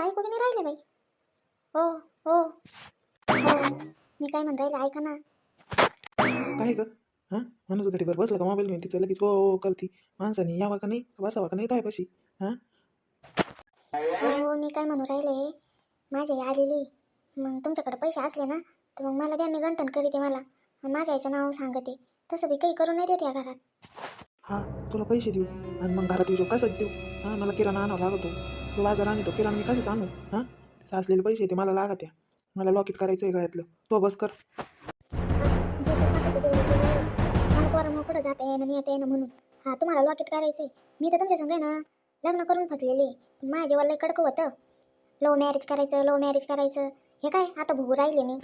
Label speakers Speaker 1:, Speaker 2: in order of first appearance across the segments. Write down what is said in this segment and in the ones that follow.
Speaker 1: ऐकू बी नाही राहिले बाई? हो हो. हो मी काय म्हणून राहिले ऐका ना.
Speaker 2: काय ग? हां? माणूस घडीभर बसला का मोबाईल घेऊन? तिचं लगेच हो हो करती. माणसाने यावा का नाही? बसावा का नाही? तो पशी हां?
Speaker 1: हो मी काय म्हणून राहिले? माझी आई आलेली. मग तुमच्याकडे पैसे असले ना तर मग मला द्या मी गंठन करीते मला. आणि माझ्या आईचं नाव सांगते. तसं बी काही करून नाही देत या घरात.
Speaker 2: हां? तुला पैसे देऊ. आणि मग घरात येऊ कसं देऊ? हां? मला किराणा आणावा लागतो. तो बाजार आणतो किराणा मी कसंच आणू. हां? साचलेले पैसे ते मला लागत या मला लॉकेट करायचं आहे गळ्यातलं. तो बस कर.
Speaker 1: जे ते स्वतःच्या जेवढे मला पोरं मग कुठं जाता येणं येता येणं म्हणून. हा तुम्हाला लॉकेट करायचं आहे मी तर तुमच्या संग आहे ना लग्न करून फसलेले. माझ्या जेव्हा कडकं होतं. लव्ह मॅरेज करायचं लव्ह मॅरेज करायचं. हे काय? आता भुगू राहिले मी.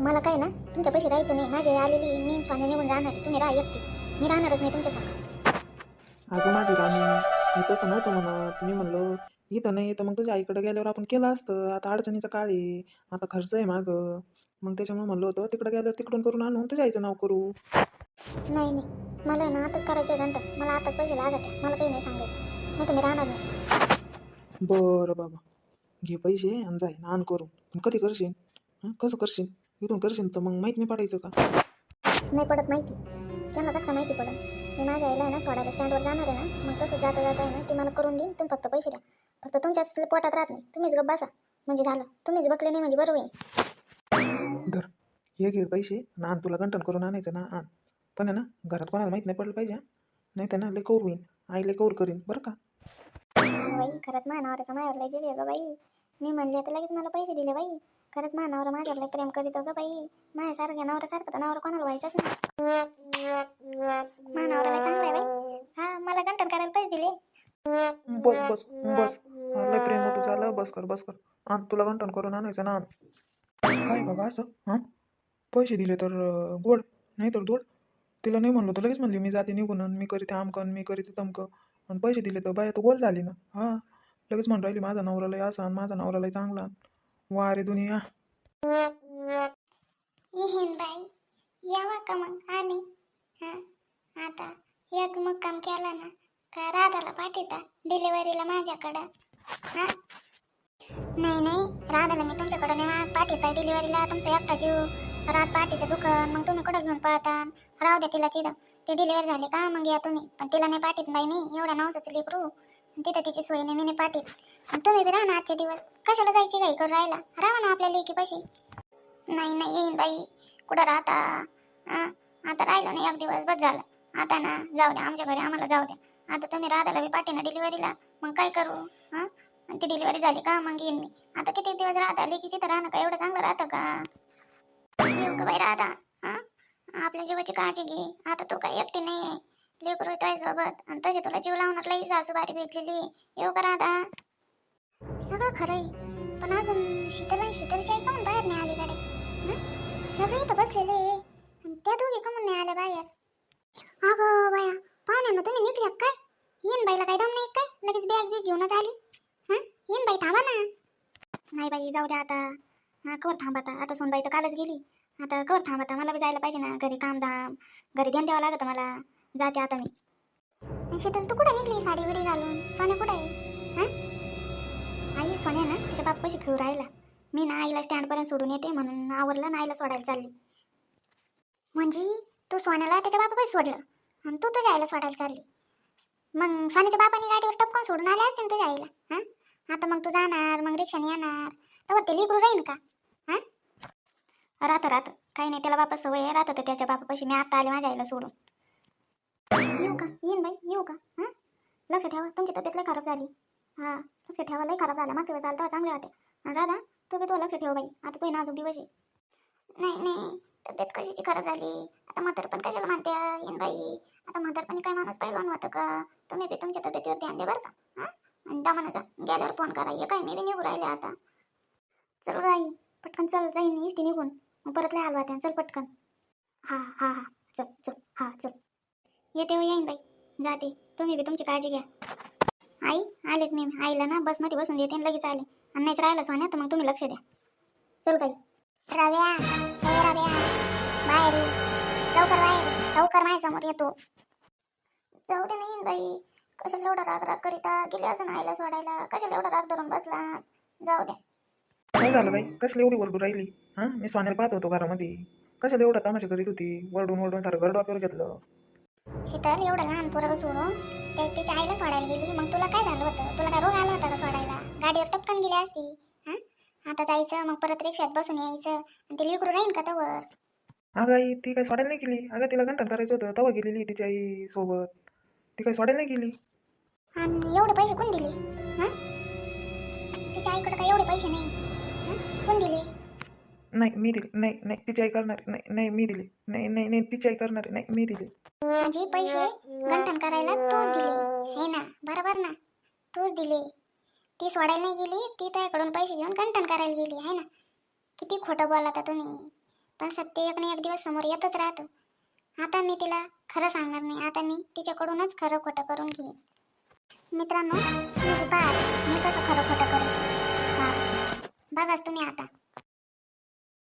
Speaker 1: मला काय ना तुमच्या पैसे राहायचं नाही. माझी आलेली मी स्वाने निघून आहे. तुम्ही राहा एकटी. मी राहणारच नाही तुमच्या संग.
Speaker 2: अगं माझी राणी मी तसं नव्हतं म्हणत. मी म्हणलो इथं नाही तर मग तुझ्या आईकडे गेल्यावर आपण केलं असतं. आता अडचणीचा काळ आहे. आता खर्च आहे मागं. मग त्याच्यामुळे म्हणलं होतं तिकडे गेल्यावर तिकडून करून आणून तुझ्या आईचं नाव करू.
Speaker 1: नाही नाही. मला आहे ना आताच करायचं आहे घंटा. मला आताच पैसे लागत आहे. मला काही नाही सांगायचं. नाही तर मी राहणार नाही
Speaker 2: बरं बाबा. घे पैसे आणि जाय ना आण करून. पण कधी करशील? हं? कसं करशील? इथून करशील तर मग माहीत नाही पडायचं का?
Speaker 1: नाही पडत माहिती. त्यांना कसं काय माहिती पडत? मी माझ्या आईला आहे ना सोडायला स्टँडवर जाणार आहे ना मग तसं जाता जाता आहे ना ती मला करून देईन तुम्ही फक्त पैसे द्या. फक्त तुमच्याच पोटात राहत नाही तुम्हीच गप्प बसा. म्हणजे झालं तुम्हीच बकले नाही म्हणजे बरोबर आहे.
Speaker 2: धर हे घे पैसे ना आण तुला गंठन करून आणायचं ना आण. पण आहे ना घरात कोणाला माहीत नाही पडलं पाहिजे हं? नाही तर ना लय कौर होईन आई लय कौर करीन बरं का?
Speaker 1: बाई खरंच मानावरचा माझ्यावर लय जीव आहे गं बाई. मी म्हणले तर लगेच मला पैसे दिले बाई. खरंच मानावर माझ्यावर लय प्रेम करीत हो का बाई माझ्यासारख्या नवऱ्यासारखं तर नवरा कोणाला व्हायचंच नाही. मानावर लय चांगलं आहे बाई. हा मला गंटन करायला पैसे दिले.
Speaker 2: बस बस बस. लय प्रेम होतं झालं. बस कर बस कर. आण तुला गंठन करून आणायचं ना आण. काय बाबा असं? हां? पैसे दिले तर गोड नाही तर दोड तिला नाही म्हणलो तर लगेच म्हणली मी जाते निघून आणि मी करीते आमकन मी करीते तमकं. आणि पैसे दिले तर बाया तर गोल झाली ना. हां. लगेच म्हणून राहिली माझा नवरा लय असा आणि माझा नवरा लय चांगला. वा रे दुनिया.
Speaker 1: येईन बाई. यावा का मग आम्ही? हा? आता एक मुक्काम केला ना का राधाला पाठवता डिलिव्हरीला माझ्याकडं? हा? नाही नाही. राधाला मी तुमच्याकडं नाही पाठवताय डिलिव्हरीला. तुमचा एकटा जीव रात पाठीचं दुकान मग तुम्ही कुठं घेऊन पळता राहू द्या तिला चिडं. ती डिलिव्हरी झाली का? मग या तुम्ही. पण तिला नाही पाठीत बाई मी. एवढ्या नवसाचं लेकरू. तिथं तिची सोय नाही मी नाही पाठीत आणि तुम्ही बी राहा ना आजचे दिवस. कशाला जायची घाई करून राहिला? राहा ना आपल्या लेकीपाशी. नाही नाही येईन बाई. कुठं राहता? आता राहिलो ना एक दिवस बस झालं. आता ना जाऊ द्या आमच्या घरी आम्हाला जाऊ द्या. आता तुम्ही राधाला बी पाठी ना डिलिव्हरीला मग काय करू? हां ती डिलिव्हरी झाली का? मग येईन मी. आता किती दिवस राहता? लेकीची तर राहणं का? एवढं चांगलं राहतं का? येऊ का बाई राधा? हां आपल्या जीवाची काळजी घे. आता तो काय एकटी नाही आहे लेकरू आहे सोबत. आणि तशी तुला जीव लावणार लई सासूबारी भेटलेली येऊ करा आता. सगळं खरं आहे. पण अजून शीतल आणि शीतलची आई काऊन बाहेर नाही आली गाडी? सगळे इथं बसलेले आणि त्या दोघी काऊन नाही आल्या बाहेर. अगं बाया पाहुणे ना तुम्ही निघल्या काय? येन बाईला काय दम नाही काय? लगेच बॅग बी घेऊनच आली. हां? येन बाई थांबा ना. नाही बाई जाऊ द्या आता. हां कवर थांबा आता. आता सोनबाई तर कालच गेली. आता कवर थांबा आता. मला बी जायला पाहिजे ना. घरी काम धाम. घरी ध्यान द्यावं लागतं मला. जाते आता मी. शीतल तू कुठे निघली साडी बिडी घालून? सोन्या कुठे आहे? हां? आई सोन्या ना तिच्या बाप्पाशी खेळू राहिला. मी ना आईला स्टँडपर्यंत सोडून येते म्हणून आवरलं ना आईला सोडायला चालली. म्हणजे तू सोन्याला त्याच्या बापापाशी सोडलं? आणि तू तुझ्या आईला सोडायला चालली. मग सोन्याच्या बापाने गाडीवर टपकन सोडून आले असते ना तुझ्या आईला? हां? आता मग तू जाणार मग रिक्षाने येणार. तर ते लिकरू राहील का? हां? राहतं राहतं. काही नाही त्याला बापा सवय राहतं तर त्याच्या बापापाशी मी आता आले माझ्या आईला सोडून. येऊ का? हां? लक्ष ठेवा तुमची तब्येत लई खराब झाली. हां लक्ष ठेवा लई खराब झाला. मागच्या वेळेस आलं तेव्हा चांगले होते. आणि राधा तू बी तो लक्ष ठेव बाई. आता तुझी नाजूक दिवस आहे. नाही नाही तब्येत कशाची खराब झाली? आता म्हातारपण कशाला म्हणते येईन बाई. आता म्हातारपणी काय माणूस पहिलवान होतं का? तुम्ही बी तुमच्या तब्येतीवर ध्यान द्या बरं का. हां? आणि दामानाचा जा. गेल्यावर फोन करा. ये काय मी बी निघू राहिले आता. चल बाई पटकन चल. जाईन इष्टी निघून. मग परत लय हलवा त्या. चल पटकन. हां हां हां. चल चल. हां चल. येते हो येईन बाई. जाते तुम्ही बी तुमची काळजी घ्या. आई आलेच मी. आईला ना बसमध्ये बसून देते आणि लगेच आले. आणि नाहीच राहिलं सोन्या तर मग तुम्ही लक्ष द्या. चल बाई. रव्या. हे रव्या. बाहेर. लवकर बाहेर. लवकर माझ्यासमोर येतो जाऊ दे नाही बाई. कशाला एवढा राग राग करीता गेले असं आईला सोडायला. कशाला एवढा राग धरून बसला? जाऊ द्या
Speaker 2: काय झालं बाई? कसली एवढी वरडू राहिली? हां? मी सोन्याला पाहत होतो घरामध्ये. कशाला एवढं तमाशा करीत होती? वरडून वरडून सारं घर डोक्यावर घेतलं.
Speaker 1: शीतल एवढं लहान पोरं सोडून ते तिच्या आईला सोडायला गेली. मग तुला काय झालं होतं? तुला काय रोग आला होता का सोडायला? गाडीवर टपकन गेली असती हा? आता जायचं मग परत रिक्षात बसून यायचं आणि ते लिकरू राहीन का तवर?
Speaker 2: अगं आई ती काय सोडायला नाही गेली. अगं तिला घंटन करायचं होतं. तेव्हा गेलेली तिच्या आई सोबत ती काय सोडायला नाही गेली.
Speaker 1: आणि एवढे पैसे कोण दिले? हा? तिच्या आईकडे काय एवढे पैसे नाही? हं? कोण दिले?
Speaker 2: नाही मी दिली. नाही नाही तिची आई करणार. नाही नाही मी दिली. नाही नाही नाही तिची आई करणार. नाही मी दिली.
Speaker 1: माझे पैसे गंठन करायला तूच दिले. हे ना बरोबर ना? तूच दिले. ती सोडायला नाही गेली ती त्याकडून पैसे घेऊन गंठन करायला गेली आहे ना? किती खोटं बोलता तुम्ही. पण सत्य एक ना एक दिवस समोर येतच राहतो. आता मी तिला खरं सांगणार नाही. आता मी तिच्याकडूनच खरं खोटं करून घेईन. मित्रांनो मी कसं खरं खोटं करू? बघाच तुम्ही आता.